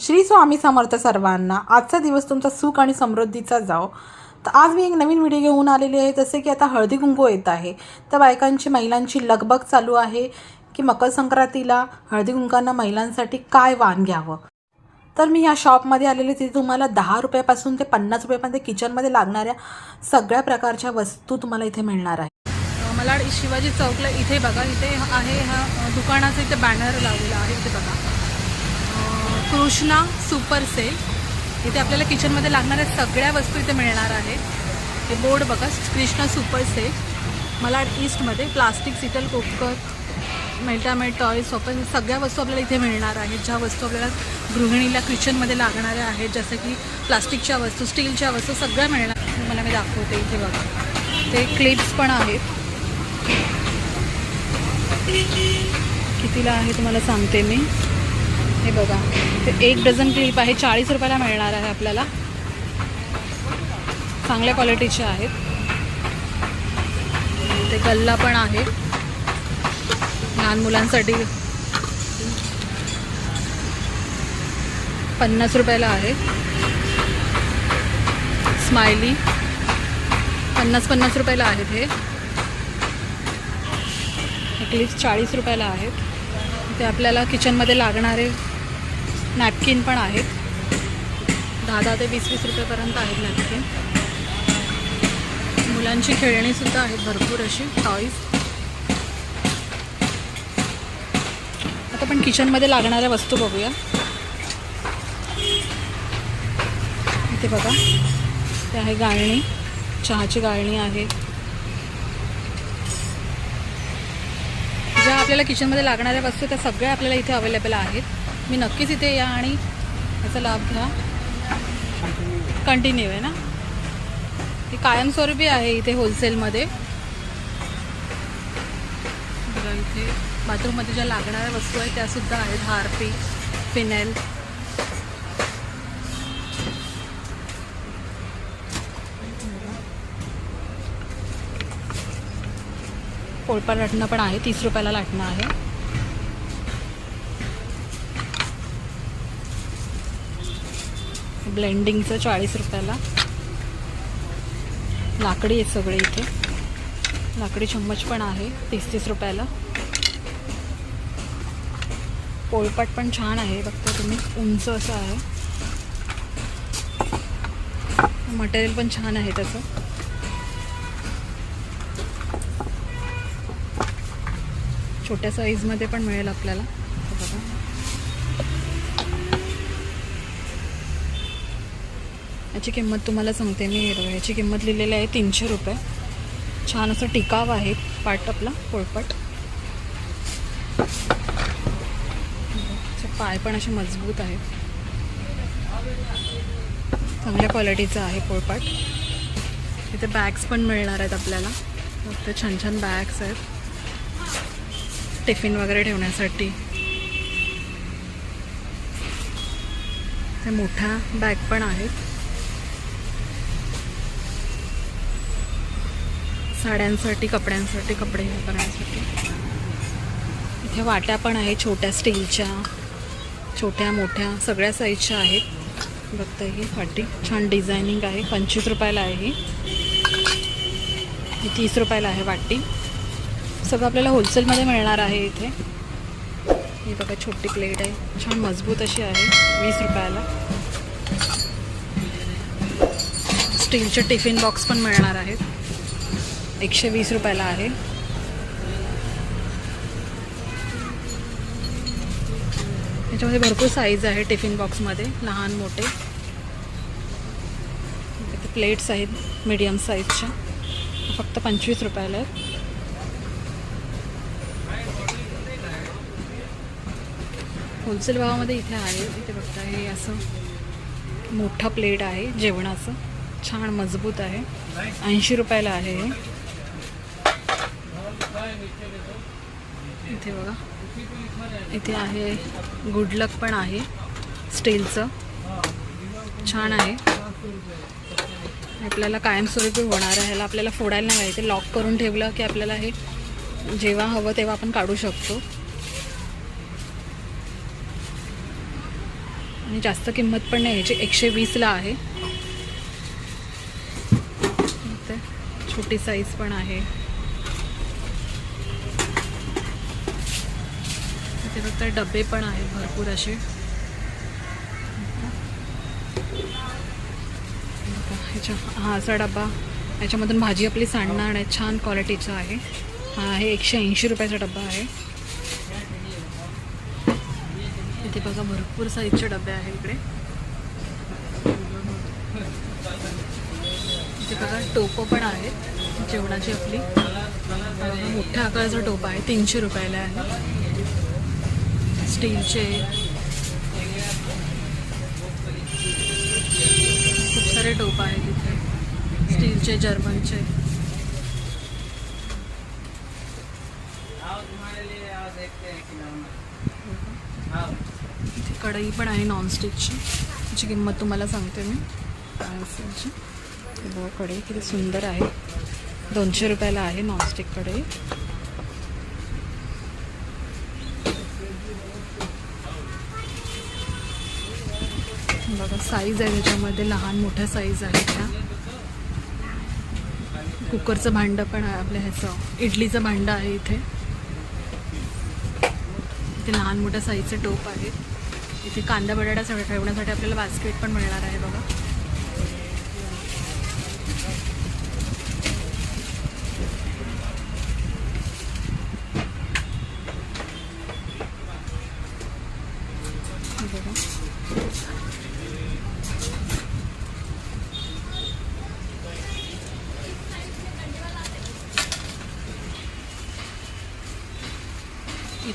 श्री स्वामी समर्थ सर्वांना आजचा दिवस तुमचा सुख आणि समृद्धीचा जाओ. तर आज मी एक नवीन व्हिडिओ घेऊन आलेली आहे. जसे की आता हळदी कुंकू येत आहे. तर बायकांची महिलांची लगबग चालू आहे की मकर संक्रांतीला हळदी कुंकांना महिलांसाठी काय वाण घ्यावं? तर मी या शॉपमध्ये आलेले तिथे तुम्हाला दहा रुपयापासून ते पन्नास रुपयापर्यंत किचनमध्ये लागणाऱ्या सगळ्या प्रकारच्या वस्तू तुम्हाला इथे मिळणार आहे मला शिवाजी चौकला इथे बघा. इथे आहे हा दुकानाचं इथे बॅनर लावलेला आहे. इथे बघा. Krishna super sale. इथे आपल्याला किचनमध्ये लागणाऱ्या सगळ्या वस्तू इथे मिळणार आहेत. हे बोर्ड बघा कृष्णा सुपर सेल. मला ईस्टमध्ये प्लास्टिक सिटल कोकर मेल्टामेट टॉय सोपर सगळ्या वस्तू आपल्याला इथे मिळणार आहेत. ज्या वस्तू आपल्याला गृहिणीला किचनमध्ये लागणाऱ्या आहेत जसं की प्लास्टिकच्या वस्तू स्टीलच्या वस्तू सगळ्या मिळणार तुम्हाला मी दाखवते इथे बघा. ते क्लिप्स पण आहेत. कितीला आहे तुम्हाला सांगते मी. हे बघा. ते एक डझन क्लिप आहे चाळीस रुपयाला मिळणार आहे आपल्याला. चांगल्या क्वालिटीचे आहेत. ते गल्ला पण आहे. लहान मुलांसाठी पन्नास रुपयाला आहे. स्माइली. पन्नास पन्नास रुपयाला आहेत हे. क्लिप्स चाळीस रुपयाला आहेत. ते आपल्याला किचनमध्ये लागणारे नॅपकिन पण आहेत. दहा दहा ते वीस वीस रुपयापर्यंत आहेत नॅपकिन. मुलांची खेळणीसुद्धा आहेत भरपूर अशी टॉईज आता पण किचनमध्ये लागणाऱ्या वस्तू बघूया. इथे बघा. ते आहे गाळणी. चहाची गाळणी आहे. ज्या आपल्याला किचनमध्ये लागणाऱ्या वस्तू त्या सगळ्या आपल्याला इथे अवेलेबल आहेत. मी नक्कीच इथे या आणि याचा लाभ घ्या. कंटिन्यू आहे ना? ते कायमस्वरूपी आहे इथे होलसेलमध्ये बघा इथे बाथरूममध्ये ज्या लागणाऱ्या वस्तू आहेत त्यासुद्धा आहेत. हारपी फिनेल. पोळपाट लाटणं पण आहे. तीस रुपयाला लाटणं आहे. ब्लेंडिंगचं चाळीस रुपयाला. लाकडी आहे सगळे इथे. लाकडी चम्मच पण आहे तीस तीस रुपयाला. पोळपाट पण छान आहे बघता तुम्ही उंच असं आहे. मटेरियल पण छान आहे त्याचं. छोट्या साईजमध्ये पण मिळेल आपल्याला. याची किंमत तुम्हाला सांगते मी हे याची किंमत लिहिलेली आहे तीनशे रुपये. छान असं टिकाव आहे पाट आपला पोळपट. पाय पण असे मजबूत आहेत. चांगल्या क्वालिटीचा आहे पोळपाट. इथे बॅग्स पण मिळणार आहेत आपल्याला. फक्त छान छान बॅग्स आहेत. टिफिन वगैरे ठेवण्यासाठी. ते मोठ्या बॅग पण आहेत साड्यांसाठी कपड्यांसाठी कपडे हे करण्यासाठी इथे वाट्या पण आहे छोट्या स्टीलच्या छोट्या मोठ्या सगळ्या साईजच्या आहेत. बघता ही वाटी. छान डिझायनिंग आहे. पंचवीस रुपयाला आहे ही. ही तीस रुपयाला आहे वाटी. सगळं आपल्याला होलसेलमध्ये मिळणार आहे इथे. ही बघा छोटी प्लेट आहे. छान मजबूत अशी आहे. वीस रुपयाला. स्टीलचे टिफिन बॉक्स पण मिळणार आहेत. एकशे वीस रुपयाला आहे. याच्यामध्ये भरपूर साईज आहे टिफिन बॉक्समध्ये लहान मोठे. इथे प्लेट्स आहेत मीडियम साईजच्या फक्त पंचवीस रुपयाला आहेत. होलसेल भावामध्ये इथे आहे इथे बघता हे असं मोठा प्लेट आहे जेवणाचं. छान मजबूत आहे. ऐंशी रुपयाला आहे हे. इथे बघा. इथे आहे गुडलक पण आहे. स्टीलचं छान आहे. आपल्याला कायमस्वरूपी होणार आहे. ह्याला आपल्याला फोडायला नाही पाहिजे. लॉक करून ठेवलं की आपल्याला हे जेव्हा हवं तेव्हा आपण काढू शकतो. आणि जास्त किंमत पण नाही. ह्याची एकशे वीसला आहे. छोटी साईज पण आहे. इथे फक्त डबे पण आहेत भरपूर असे. बघा, ह्याच्या हा असा डबा याच्यामधून भाजी आपली सांडणार आहे छान क्वालिटीचा आहे. हा आहे एकशे ऐंशी रुपयाचा डबा आहे. इथे बघा भरपूर साईजचे डबे आहे इकडे. इथे बघा टोपं पण आहेत जेवणाची आपली. मोठ्या आकाराचा टोप आहे तीनशे रुपयाला आहे. स्टीलचे. खूप सारे टोप आहेत इथे. स्टीलचे जर्मनचे. इथे कढई पण आहे नॉनस्टिकची त्याची किंमत तुम्हाला सांगते मी. नॉनस्टिकची कढई किती सुंदर आहे. दोनशे रुपयाला आहे नॉनस्टिक कढई. बघा साईज आहे त्याच्यामध्ये लहान मोठ्या साईज आहेत त्या कुकरचं भांडं पण आहे आपल्या ह्याचं. इडलीचं भांडं आहे इथे. इथे लहान मोठ्या साईजचे टोप आहेत इथे कांदा बटाटा सगळं ठेवण्यासाठी आपल्याला बास्केट पण मिळणार आहे बघा हे बघा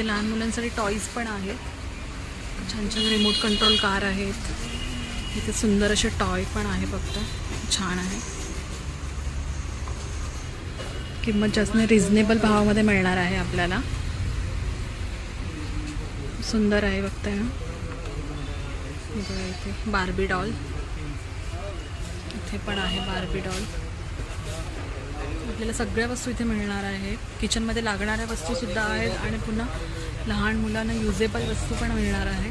इथे लहान मुलांसाठी टॉईज पण आहेत. छान छान रिमोट कंट्रोल कार आहेत. इथे सुंदर असे टॉय पण आहे फक्त. छान आहे. किंमत जास्त रिझनेबल भावामध्ये मिळणार आहे आपल्याला. सुंदर आहे बघताय ना. इथे बार्बी डॉल इथे पण आहे बार्बी डॉल आपल्याला सगळ्या वस्तू इथे मिळणार आहे. किचनमध्ये लागणाऱ्या वस्तूसुद्धा आहेत आणि पुन्हा लहान मुलांना युजेबल वस्तू पण मिळणार आहे.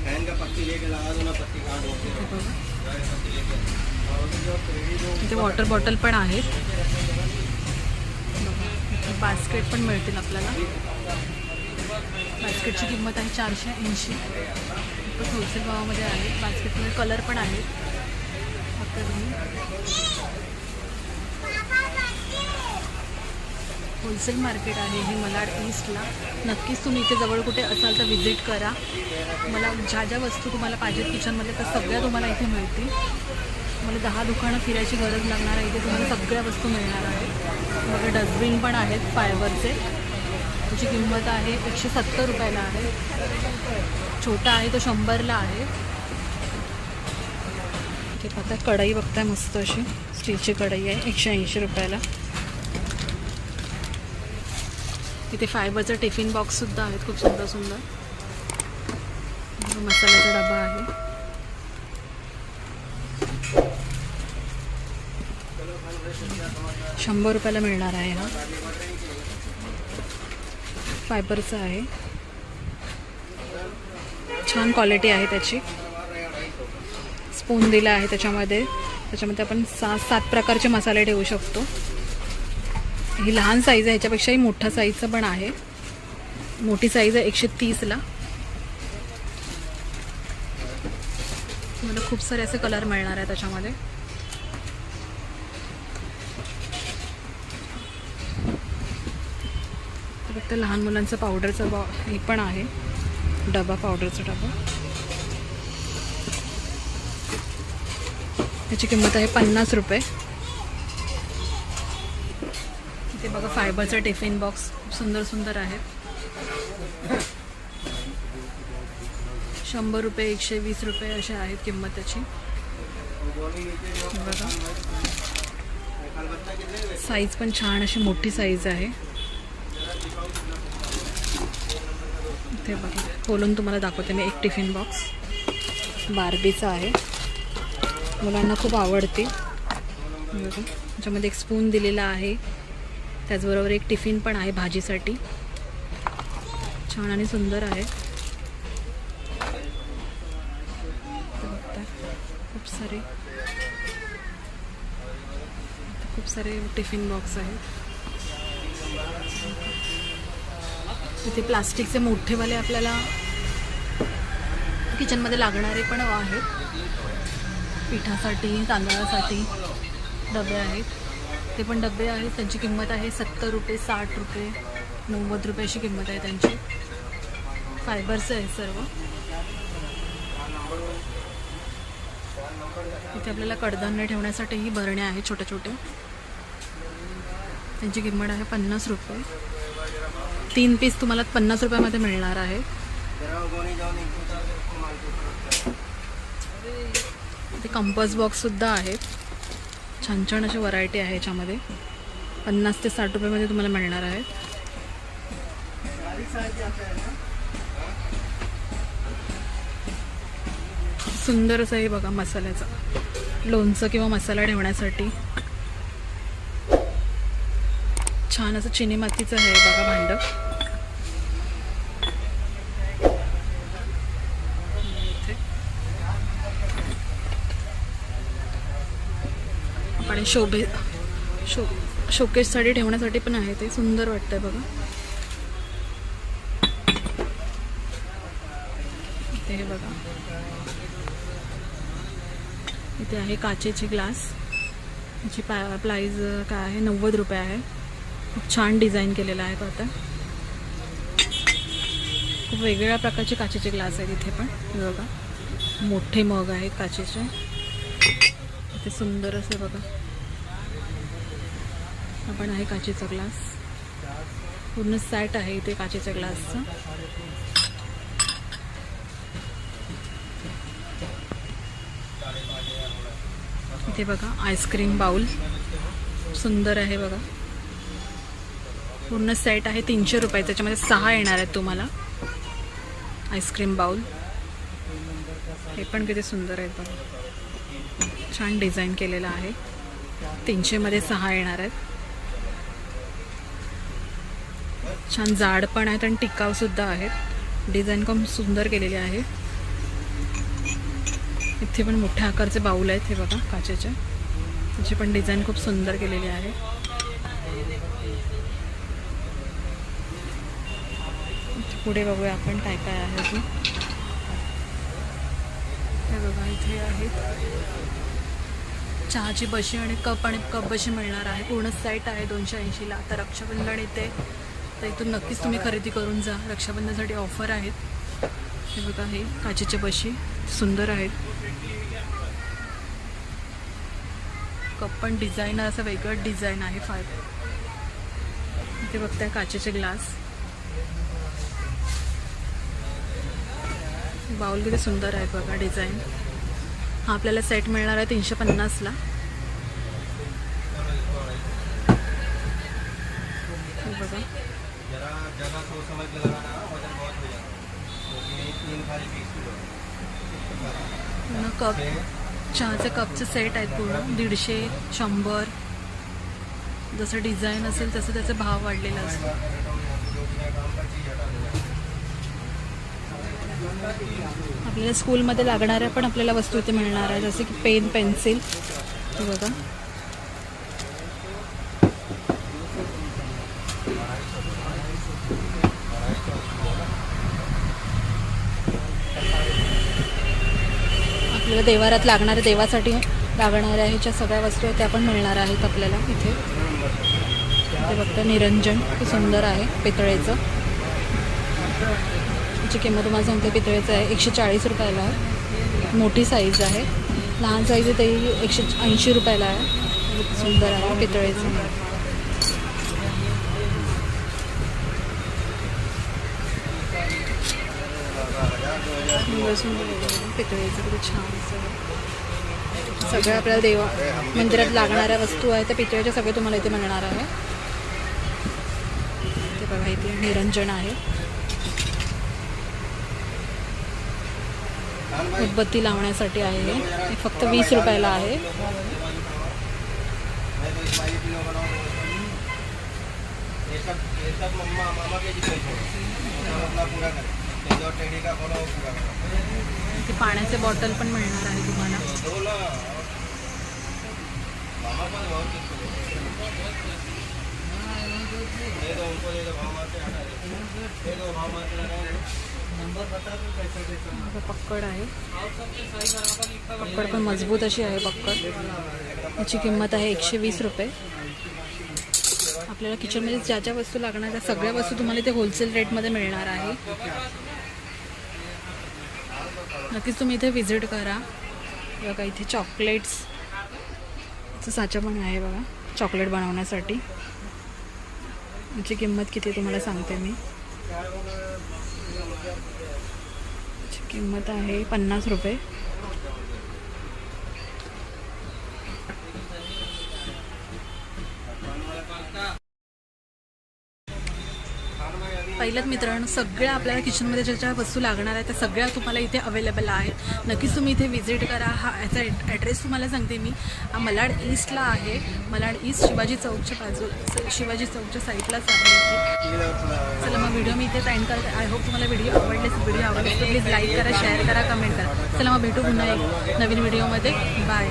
इथे वॉटर बॉटल पण आहेत. बास्केट पण मिळतील आपल्याला. बास्केटची किंमत आहे चारशे ऐंशी. खूपच होलसेल भावामध्ये आहे बास्केटमध्ये कलर पण आहेत फक्त तुम्ही होलसेल मार्केट आहे हे मलाड ईस्टला. नक्कीच तुम्ही इथे जवळ कुठे असाल तर व्हिजिट करा. मला ज्या ज्या वस्तू तुम्हाला पाहिजेत किचनमध्ये त्या सगळ्या तुम्हाला इथे मिळतील. तुम्हाला दहा दुकानं फिरायची गरज लागणार आहे इथे तुम्हाला सगळ्या वस्तू मिळणार आहेत. मग डस्टबिन पण आहेत फायबरचे. त्याची किंमत आहे एकशे सत्तर रुपयाला आहे. छोटा आहे तो शंभरला आहे. इथे आता कढई बघताय मस्त अशी. स्टीलची कढई आहे एकशे ऐंशी रुपयाला. तिथे फायबरचा टिफिन बॉक्ससुद्धा आहेत खूप सुंदर सुंदर. मसाल्याचा डबा आहे. शंभर रुपयाला मिळणार आहे हा. फायबरचा आहे. छान क्वालिटी आहे त्याची. स्पून दिला आहे त्याच्यामध्ये. त्याच्यामध्ये आपण सात सात प्रकारचे मसाले ठेवू शकतो. ही लहान साईज आहे ह्याच्यापेक्षाही मोठा साईजचं पण आहे. मोठी साईज आहे एकशे तीसला मला खूप सारे असे कलर मिळणार आहे त्याच्यामध्ये. फक्त लहान मुलांचं पावडरचं बॉ हे पण आहे. डबा पावडरचा डबा. त्याची किंमत आहे पन्नास रुपये. फायबरचा टिफिन बॉक्स खूप सुंदर सुंदर आहेत शंभर रुपये एकशे वीस रुपये असे आहेत किंमत त्याची बघा. साईज पण छान अशी मोठी साईज आहे. इथे बघा. खोलून तुम्हाला दाखवते मी एक टिफिन बॉक्स. बार्बीचा आहे. मुलांना खूप आवडते. बघा. त्याच्यामध्ये एक स्पून दिलेला आहे. त्याचबरोबर एक टिफिन पण आहे भाजीसाठी. छान आणि सुंदर आहे. खूप सारे खूप सारे टिफिन बॉक्स आहेत. तिथे प्लास्टिकचे मोठेवाले आपल्याला किचनमध्ये लागणारे पण आहेत. पिठासाठी तांदळासाठी डबे आहेत. ते पण डबे आहेत. त्यांची किंमत आहे सत्तर रुपये साठ रुपये नव्वद रुपये अशी किंमत आहे त्यांची. फायबरचं आहे सर्व. इथे आपल्याला कडधान्य ठेवण्यासाठीही भरण्या आहेत छोट्या छोट्या. त्यांची किंमत आहे पन्नास रुपये. तीन पीस तुम्हाला पन्नास रुपयामध्ये मिळणार आहे. ते कंपस बॉक्ससुद्धा आहेत छान छान अशी व्हरायटी आहे याच्यामध्ये. पन्नास ते साठ रुपयामध्ये तुम्हाला मिळणार आहेत सुंदर असं आहे बघा मसाल्याचं. लोणचं किंवा मसाला ठेवण्यासाठी. छान असं चिनी मातीचं आहे बघा भांडं. आणि शोभे शो शोकेससाठी ठेवण्यासाठी पण आहे ते. सुंदर वाटतंय बघा. इथे हे बघा. इथे आहे काचेची ग्लास. जी पा प्राईज काय आहे? नव्वद रुपये आहे. खूप छान डिझाईन केलेला आहे तो आता. खूप वेगवेगळ्या प्रकारचे काचेचे ग्लास आहेत इथे पण. हे बघा. मोठे मग आहेत काचेचे. इथे सुंदर असे बघा. हा पण आहे काचेचा ग्लास. पूर्ण सॅट आहे इथे काचेच्या ग्लासचं. इथे बघा आईस्क्रीम बाउल सुंदर आहे बघा. पूर्ण सेट आहे तीनशे रुपये. त्याच्यामध्ये सहा येणार आहेत तुम्हाला. आईस्क्रीम बाउल हे पण किती सुंदर आहेत बघा. छान डिझाईन केलेलं आहे. तीनशेमध्ये सहा येणार आहेत. छान जाड पण आहेत आणि टिकाव सुद्धा आहेत. डिझाईन खूप सुंदर केलेली आहे. इथे पण मोठ्या आकारचे बाऊल आहेत हे बघा काचेचे. त्याची पण डिझाईन खूप सुंदर केलेली आहे. पुढे बघूया आपण काय काय आहे अजून. हे बघा इथे आहेत. चहाची बशी आणि कप आणि कप बशी मिळणार आहे. पूर्ण सेट आहे दोनशे ऐंशीला तर रक्षाबंधन इथे तर इथून नक्कीच तुम्ही खरेदी करून जा. रक्षाबंधनसाठी ऑफर आहेत. हे बघा हे काचेच्या बशी सुंदर आहेत. कप पण डिझाईन असं वेगळं डिझाईन आहे फार. इथे बघताय काचेचे ग्लास. बाउल किती सुंदर आहे बघा डिझाईन. हा आपल्याला सेट मिळणार आहे तीनशे पन्नासला बघा. जरा जगह समझ लगाना वजन बहुत हो जाता. है तीन खाली किलो. कप चहाचे कपचे सेट आहेत पूर्ण. दीडशे शंभर. जसं डिझाईन असेल तसं त्याचे भाव वाढलेला असतो. आपल्याला स्कूलमध्ये लागणाऱ्या पण आपल्याला वस्तू इथे मिळणार आहे जसे की पेन पेन्सिल हे बघा. आपल्याला देवारात लागणाऱ्या देवासाठी लागणाऱ्या ह्याच्या सगळ्या वस्तू आहेत त्या पण मिळणार आहेत आपल्याला इथे. ते फक्त निरंजन खूप सुंदर आहे पितळेचं. याची किंमत तुम्हाला सांगते पितळेचं आहे एकशे चाळीस रुपयाला आहे. मोठी साईज आहे. लहान साईज आहे तरी एकशे ऐंशी रुपयाला आहे. खूप सुंदर आहे पितळेचं. सुंदर सुंदर किती छान असं. सगळ्या आपल्याला देवा मंदिरात लागणाऱ्या वस्तू आहेत त्या पितळेच्या सगळे तुम्हाला इथे मिळणार आहे. ते बघा इथे निरंजन आहे. उदबत्ती लावण्यासाठी आहे हे. फक्त वीस रुपयाला आहे. मैं तो इथे पाण्याचे बॉटल पण मिळणार आहे तुम्हाला. पक्कड आहे. पक्कड पण मजबूत अशी आहे पक्कड. याची किंमत आहे एकशे वीस रुपये. आपल्याला किचनमध्ये ज्या ज्या वस्तू लागणार त्या सगळ्या वस्तू तुम्हाला इथे होलसेल रेटमध्ये मिळणार आहे. नक्कीच तुम्ही इथे व्हिजिट करा. बघा इथे चॉकलेट्स साचा पण आहे बघा चॉकलेट बनवण्यासाठी. याची किंमत किती आहे तुम्हाला सांगते मी. किंमत आहे पन्नास रुपये. पहिल्यात मित्रांनो सगळ्या आपल्याला किचनमध्ये ज्या ज्या वस्तू लागणार आहेत त्या सगळ्या तुम्हाला इथे अवेलेबल आहेत. नक्कीच तुम्ही इथे व्हिजिट करा. हा याचा ॲड्रेस तुम्हाला सांगते मी. हा मलाड ईस्टला आहे. मलाड ईस्ट शिवाजी चौकच्या बाजू शिवाजी चौकच्या साईडलाच आहे चला मग व्हिडिओ मी इथे सेंड करते. आय होप तुम्हाला व्हिडिओ आवडले व्हिडिओ आवडले तर प्लीज लाईक करा शेअर करा कमेंट करा. चला मग भेटू पुन्हा एक नवीन व्हिडिओमध्ये बाय